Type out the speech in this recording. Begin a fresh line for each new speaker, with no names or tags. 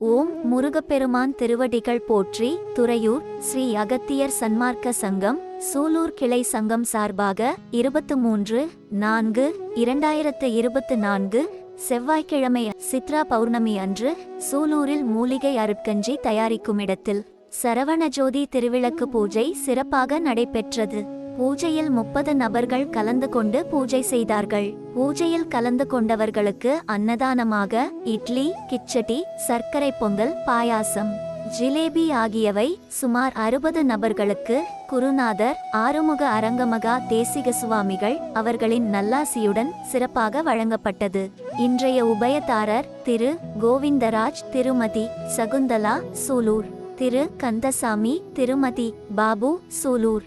ஓம் முருகப்பெருமான் திருவடிகள் போற்றி துறையூர் ஸ்ரீ அகத்தியர் சன்மார்க்க சங்கம் சூலூர் கிளை சங்கம் சார்பாக இருபத்து மூன்று நான்கு இரண்டாயிரத்து இருபத்து நான்கு செவ்வாய்க்கிழமை சித்ரா பௌர்ணமி அன்று சூலூரில் மூலிகை அருட்கஞ்சி தயாரிக்கும் இடத்தில் சரவணஜோதி திருவிளக்கு பூஜை சிறப்பாக நடைபெற்றது. பூஜையில் முப்பது நபர்கள் கலந்து கொண்டு பூஜை செய்தார்கள். பூஜையில் கலந்து கொண்டவர்களுக்கு அன்னதானமாக இட்லி கிச்சடி சர்க்கரை பொங்கல் பாயாசம் ஜிலேபி ஆகியவை சுமார் அறுபது நபர்களுக்கு குருநாதர் ஆறுமுக அரங்கமகா தேசிக சுவாமிகள் அவர்களின் நல்லாசியுடன் சிறப்பாக வழங்கப்பட்டது. இன்றைய உபயதாரர் திரு கோவிந்தராஜ் திருமதி சகுந்தலா சூலூர் திரு கந்தசாமி திருமதி பாபு சூலூர்.